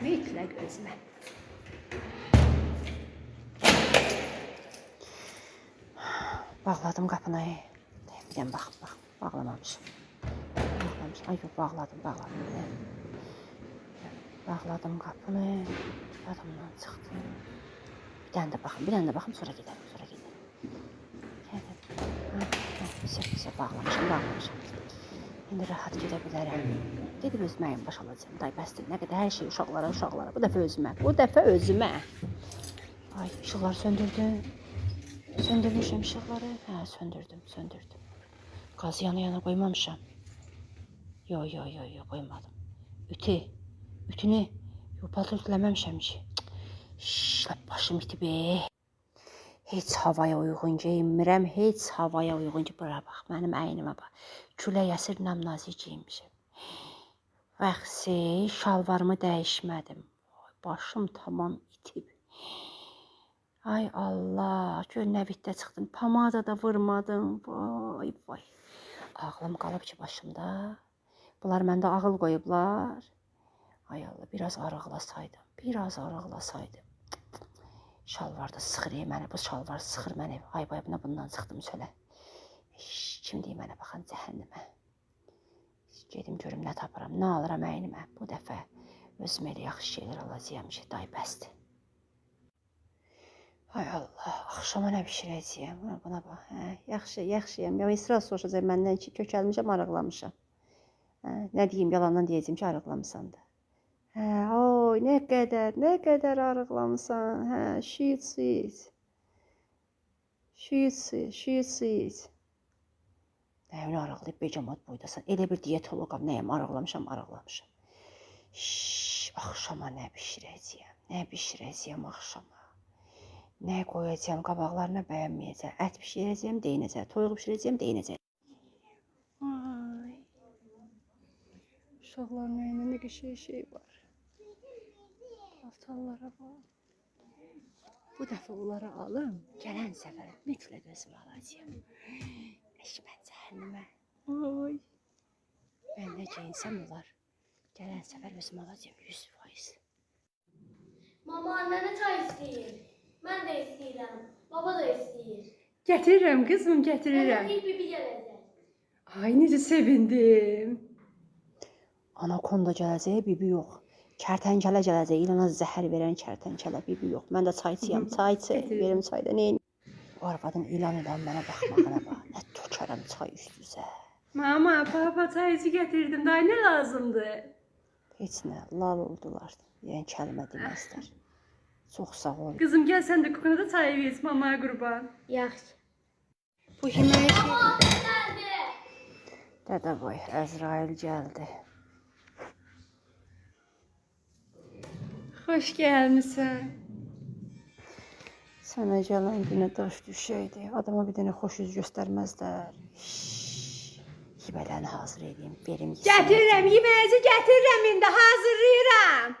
Mütləq özümə. Bağladım qapını. Bir dənə bax, bax, bağlamamışım. Bağlamışım. Ay yox, bağladım, bağladım. Bağladım qapını. Yadımdan çıxdı. Bir dənə də baxım, bir dənə də baxım, sonra gedərim, sonra gedərim. Gedim. Ha, ha, Pis, pis, bağlamışım, bağlamışım. İndi rahat gedə bilərəm. Gedib özümə ayın baş alacağım. Day bəsdir. Nə qədər hər şey uşaqlara, uşaqlara. Bu dəfə özümə. Bu dəfə özümə. Ay, işıqları söndürdüm. Söndürmüşəm işıqları. Hə, söndürdüm, söndürdüm. Qazı yana yana qoymamışam. Yo, yo, yo, yo, qoymadım. Ütü. Ütünü. Yo, palto ütüləməmişəm ki. Şş, başım itib. Heç havaya uyğun geyinmirəm, heç havaya uyğun bura bax, mənim əynimə bax. Külək əsir namnazi geyinmişəm. Vaxtsi şalvarımı dəyişmədim. Başım tamam itib. Ay Allah, gör nə bitdə çıxdım. Pomada da vurmadım. Vay vay. Ağlım qalıb ki başımda. Bunlar məndə ağıl qoyublar. Ay Allah, biraz arıqlasaydım, biraz arıqlasaydım. Şalvar da sıxır ey məni, bu şalvar sıxır məni. Ay bay buna bundan çıxdım çölə. Eş, Kim deyir mənə baxan cəhənnəmə. Gedim görüm nə tapıram, nə alıram əynimə. Bu dəfə özümə elə yaxşı şeylər alacağam ki, day bəsdir. Ay Allah, axşama nə bişirəcəyəm? Buna, buna bax. Hə, yaxşı, yaxşıyam. Ya İsra soruşacaq məndən ki, kökəlmişəm, arıqlamışam. Hə, nə deyim, yalandan deyəcəm ki, arıqlamısan da. Hə, oy, nə qədər, nə qədər arıqlamısan. Hə, şiitsiz. Şiitsiz, şiitsiz. Nəyini arıqlayıb becamat boydasan. Elə bir diyetoloqam, nəyəm arıqlamışam, arıqlamışam. Şş, axşama nə bişirəcəyəm? Nə bişirəcəyəm axşama? Nə qoyacağam qabaqlarına bəyənməyəcəm. Ət bişirəcəyəm, deyinəcəm. Toyuq bişirəcəyəm, deyinəcəm. Ay. Uşaqların əynində qəşəng şey var. Paltarlara bax. Bu dəfə onları alım, gələn səfər mütləq özümə alacağam. Eşmən cəhənnəmə. Ay. Mən nə geyinsəm olar. Gələn səfər özümə alacağam 100%. Mama annene çay istəyir. Mən də istəyirəm. Baba da istəyir. Gətirirəm qızım, gətirirəm. bir bibi gələcək. Ay necə sevindim. Anakonda gələcək, bibi yox. Kərtənkələ gələcək, ilana zəhər verən kərtənkələ, bibi yox. Mən də çayçıyam, çayçı, verim çayda neyin? O arvadın ilan edən mənə baxmağına bax. Nə tökərəm çay üstüzə. Mama, papa çaycı gətirdim. Daha nə lazımdır? Heç nə, lal oldular. Yəni kəlmə deməzlər. Çox sağ ol. Qızım gəl sən də kuxuna çay ver mamaya qurban. Yaxşı. Bu yeməyi şey... Dədə boy, Əzrail gəldi. Xoş gəlmisən. Sənə gələn günə daş düşəydi. Adama bir dənə xoş üz göstərməzlər. Hibələni hazır edeyim, verim yesin. Gətirirəm, yeməyici gətirirəm indi hazırlayıram.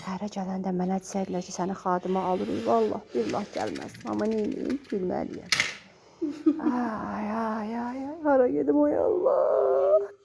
Səhərə gələndə mənə desəydilər ki, səni xadimə alırıq. Vallah, billah gəlməz. Amma neyniyim? Gülməliyəm. ay, ay, ay, ay. Hara gedim oy Allah.